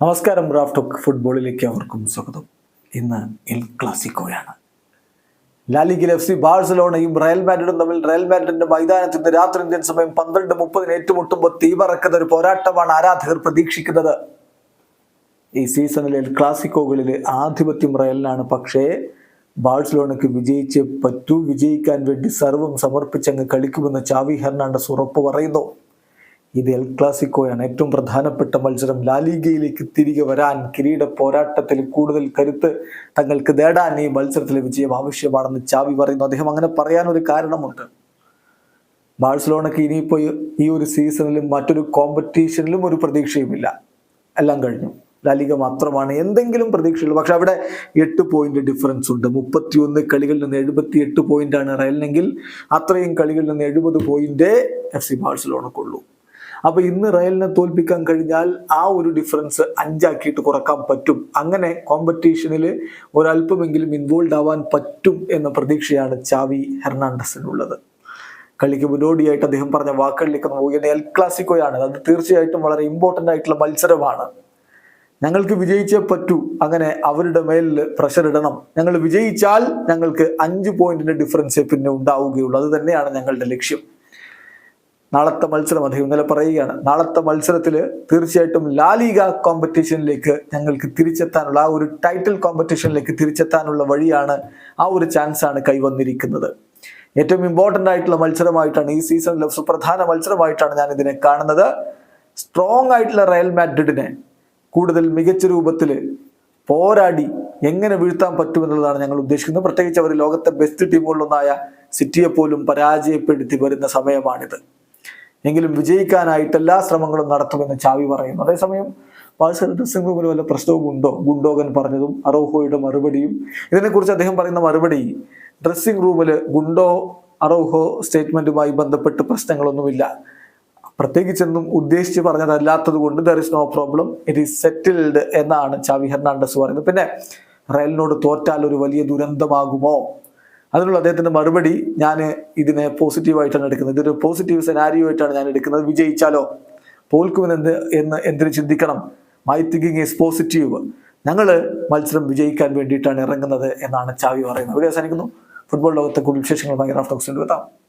നമസ്കാരം റാഫ് ഫുട്ബോളിലേക്ക് അവർക്കും സ്വാഗതം. ഇന്ന് എൽ ക്ലാസിക്കോയാണ്. ലാലിഗിൽ എഫ് സി ബാഴ്സലോണയും റയൽ മാഡ്രിഡും തമ്മിൽ റയൽ മാഡ്രിഡിന്റെ മൈതാനത്ത് ഇന്ന് രാത്രി ഇന്ത്യൻ സമയം പന്ത്രണ്ട് മുപ്പതിന് ഏറ്റുമുട്ടുമ്പോൾ തീവറക്കുന്ന ഒരു പോരാട്ടമാണ് ആരാധകർ പ്രതീക്ഷിക്കുന്നത്. ഈ സീസണിൽ എൽ ക്ലാസിക്കോകളിൽ ആധിപത്യം റയലിനാണ്. പക്ഷേ ബാഴ്സലോണയ്ക്ക് വിജയിച്ച് പറ്റൂ. വിജയിക്കാൻ വേണ്ടി സർവം സമർപ്പിച്ചങ്ങ് കളിക്കുമെന്ന് ചാവി ഹെർണാണ്ടസ് ഉറപ്പ് പറയുന്നു ഇത് എൽ ക്ലാസിക്കോയാണ് ഏറ്റവും പ്രധാനപ്പെട്ട മത്സരം. ലാലിഗയിലേക്ക് തിരികെ വരാൻ കിരീട പോരാട്ടത്തിൽ കൂടുതൽ കരുത്ത് തങ്ങൾക്ക് നേടാൻ ഈ മത്സരത്തിലെ വിജയം ആവശ്യമാണെന്ന് ചാവി പറയുന്നു. അദ്ദേഹം അങ്ങനെ പറയാൻ ഒരു കാരണമുണ്ട്. ബാഴ്സലോണയ്ക്ക് ഇനിയിപ്പോൾ ഈ ഒരു സീസണിലും മറ്റൊരു കോമ്പറ്റീഷനിലും ഒരു പ്രതീക്ഷയുമില്ല. എല്ലാം കഴിഞ്ഞു. ലാലിക മാത്രമാണ് എന്തെങ്കിലും പ്രതീക്ഷയുള്ളൂ. പക്ഷെ അവിടെ എട്ട് പോയിന്റ് ഡിഫറൻസ് ഉണ്ട്. മുപ്പത്തിയൊന്ന് കളികളിൽ നിന്ന് എഴുപത്തി എട്ട് പോയിന്റ് ആണ് റയലിനെങ്കിൽ അത്രയും കളികളിൽ നിന്ന് എഴുപത് പോയിന്റ് എഫ് സി ബാഴ്സലോണക്കുള്ളൂ. അപ്പൊ ഇന്ന് റയലിനെ തോൽപ്പിക്കാൻ കഴിഞ്ഞാൽ ആ ഒരു ഡിഫറൻസ് അഞ്ചാക്കിയിട്ട് കുറയ്ക്കാൻ പറ്റും. അങ്ങനെ കോമ്പറ്റീഷനിൽ ഒരല്പമെങ്കിലും ഇൻവോൾവ് ആവാൻ പറ്റും എന്ന പ്രതീക്ഷയാണ് ചാവി ഹെർണാണ്ടസിനുള്ളത്. കളിക്ക് മുന്നോടിയായിട്ട് അദ്ദേഹം പറഞ്ഞ വാക്കുകളിലേക്ക് നോക്കിയാൽ എൽ ക്ലാസിക്കോയാണ്. അത് തീർച്ചയായിട്ടും വളരെ ഇമ്പോർട്ടന്റ് ആയിട്ടുള്ള മത്സരമാണ്. ഞങ്ങൾക്ക് വിജയിച്ചേ പറ്റൂ. അങ്ങനെ അവരുടെ മേലിൽ പ്രഷർ ഇടണം. ഞങ്ങൾ വിജയിച്ചാൽ ഞങ്ങൾക്ക് അഞ്ച് പോയിന്റിന്റെ ഡിഫറൻസേ പിന്നെ ഉണ്ടാവുകയുള്ളൂ. അത് തന്നെയാണ് ഞങ്ങളുടെ ലക്ഷ്യം. നാളത്തെ മത്സരം അദ്ദേഹം ഇന്നലെ പറയുകയാണ്. നാളത്തെ മത്സരത്തിൽ തീർച്ചയായിട്ടും ലാലിക കോമ്പറ്റീഷനിലേക്ക് ഞങ്ങൾക്ക് തിരിച്ചെത്താനുള്ള ആ ഒരു ടൈറ്റിൽ കോമ്പറ്റീഷനിലേക്ക് തിരിച്ചെത്താനുള്ള വഴിയാണ് ആ ഒരു ചാൻസ് ആണ് കൈവന്നിരിക്കുന്നത്. ഏറ്റവും ഇമ്പോർട്ടന്റ് ആയിട്ടുള്ള മത്സരമായിട്ടാണ് ഈ സീസണിലെ സുപ്രധാന മത്സരമായിട്ടാണ് ഞാൻ ഇതിനെ കാണുന്നത്. സ്ട്രോങ് ആയിട്ടുള്ള റയൽ മാഡ്രിഡിനെ കൂടുതൽ മികച്ച രൂപത്തിൽ പോരാടി എങ്ങനെ വീഴ്ത്താൻ പറ്റുമെന്നുള്ളതാണ് ഞങ്ങൾ ഉദ്ദേശിക്കുന്നത്. പ്രത്യേകിച്ച് അവർ ലോകത്തെ ബെസ്റ്റ് ടീമുകളിലൊന്നായ സിറ്റിയെ പോലും പരാജയപ്പെടുത്തി വരുന്ന സമയമാണിത്. എങ്കിലും വിജയിക്കാനായിട്ട് എല്ലാ ശ്രമങ്ങളും നടത്തുമെന്ന് ചാവി പറയുന്നു. അതേസമയം ബാഴ്സൽ ഡ്രസ്സിംഗ് റൂമിൽ വല്ല പ്രശ്നവും ഉണ്ടോ? ഗുണ്ടോഗൻ പറഞ്ഞതും അറോഹോയുടെ മറുപടിയും. ഇതിനെക്കുറിച്ച് അദ്ദേഹം പറയുന്ന മറുപടി ഡ്രസ്സിംഗ് റൂമിൽ ഗുണ്ടോ അറോഹോ സ്റ്റേറ്റ്മെന്റുമായി ബന്ധപ്പെട്ട് പ്രശ്നങ്ങളൊന്നുമില്ല. പ്രത്യേകിച്ചൊന്നും ഉദ്ദേശിച്ച് പറഞ്ഞതല്ലാത്തത് കൊണ്ട് there is no problem it is settled എന്നാണ് ചാവി ഹെർണാണ്ടസ് പറയുന്നത്. പിന്നെ റയലിനോട് തോറ്റാൽ ഒരു വലിയ ദുരന്തമാകുമോ? അതിനുള്ള അദ്ദേഹത്തിന്റെ മറുപടി ഞാൻ ഇതിനെ പോസിറ്റീവായിട്ടാണ് എടുക്കുന്നത്. ഇതൊരു പോസിറ്റീവ് സെനാരിയോ ആയിട്ടാണ് ഞാൻ എടുക്കുന്നത്. വിജയിച്ചാലോ? തോൽക്കുമെന്ന് എന്ന് എന്തിനു ചിന്തിക്കണം? മൈ തിങ്കിങ് ഈസ് പോസിറ്റീവ് ഞങ്ങൾ മത്സരം വിജയിക്കാൻ വേണ്ടിയിട്ടാണ് ഇറങ്ങുന്നത് എന്നാണ് ചാവി പറയുന്നത്. ഇവിടെ അവസാനിക്കുന്നു. ഫുട്ബോൾ ലോകത്തെ കൂടുതൽ വിശേഷങ്ങളുമായി റാഫ്റ്റോക്സിന്റെ എത്താം.